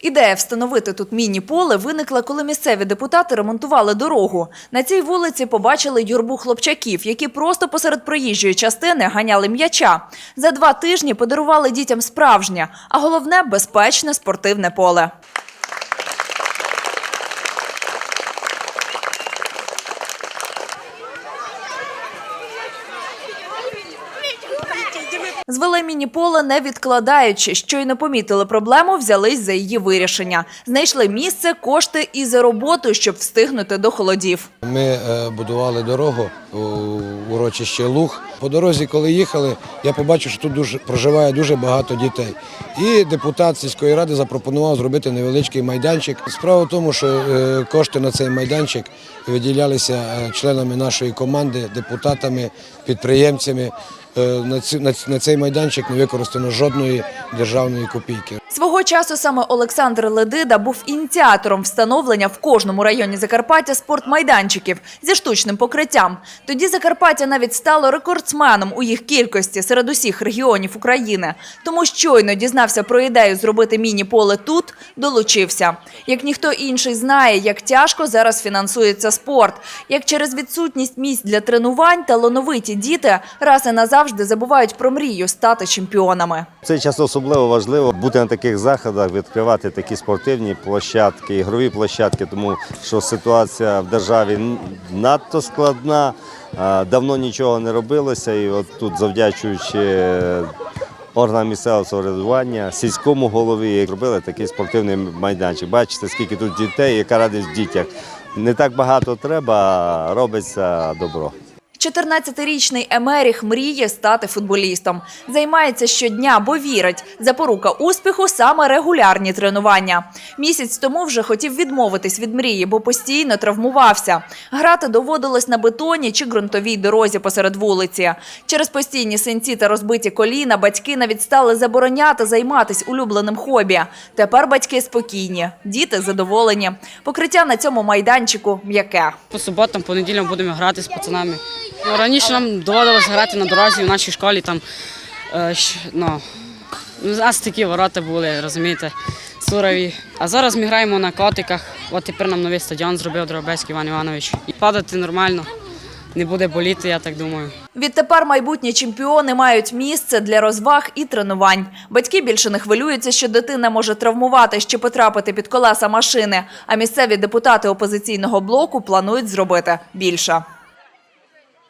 Ідея встановити тут міні-поле виникла, коли місцеві депутати ремонтували дорогу. На цій вулиці побачили юрбу хлопчаків, які просто посеред проїжджої частини ганяли м'яча. За два тижні подарували дітям справжнє, а головне безпечне спортивне поле. Звели міні-поле не відкладаючи. Щойно помітили проблему, взялись за її вирішення. Знайшли місце, кошти і за роботу, щоб встигнути до холодів. Ми е, будували дорогу у урочище Луг. По дорозі, коли їхали, я побачив, що тут дуже проживає дуже багато дітей. І депутат сільської ради запропонував зробити невеличкий майданчик. Справа в тому, що е, кошти на цей майданчик виділялися е, членами нашої команди, депутатами, підприємцями. Е, На цей майданчик не використано жодної державної копійки. Свого часу саме Олександр Ледида був ініціатором встановлення в кожному районі Закарпаття спортмайданчиків зі штучним покриттям. Тоді Закарпаття навіть стало рекордсменом у їх кількості серед усіх регіонів України. Тому щойно дізнався про ідею зробити міні-поле тут, долучився. Як ніхто інший знає, як тяжко зараз фінансується спорт, як через відсутність місць для тренувань талановиті діти раз і назавжди забувають про мрію стати чемпіонами. Цей час особливо важливо бути на таких заходах, відкривати такі спортивні площадки, ігрові площадки, тому що ситуація в державі надто складна. Давно нічого не робилося, і от тут, завдячуючи е, органам місцевого самоврядування, сільському голові, зробили такий спортивний майданчик. Бачите, скільки тут дітей, яка радість в дітях. Не так багато треба, робиться добро. 14-річний Емеріх мріє стати футболістом. Займається щодня, бо вірить, запорука успіху саме регулярні тренування. Місяць тому вже хотів відмовитись від мрії, бо постійно травмувався. Грати доводилось на бетоні чи ґрунтовій дорозі посеред вулиці. Через постійні синці та розбиті коліна батьки навіть стали забороняти займатися улюбленим хобі. Тепер батьки спокійні, діти задоволені. Покриття на цьому майданчику м'яке. По суботам, понеділям будемо грати з пацанами. Ну, раніше нам доводилось грати на дорозі в нашій школі. Там, е, ну, у нас такі ворота були, розумієте, сурові. А зараз ми граємо на котиках. От тепер нам новий стадіон зробив Дробецький Іван Іванович. І падати нормально, не буде боліти, я так думаю. Відтепер майбутні чемпіони мають місце для розваг і тренувань. Батьки більше не хвилюються, що дитина може травмувати чи потрапити під колеса машини. А місцеві депутати опозиційного блоку планують зробити більше.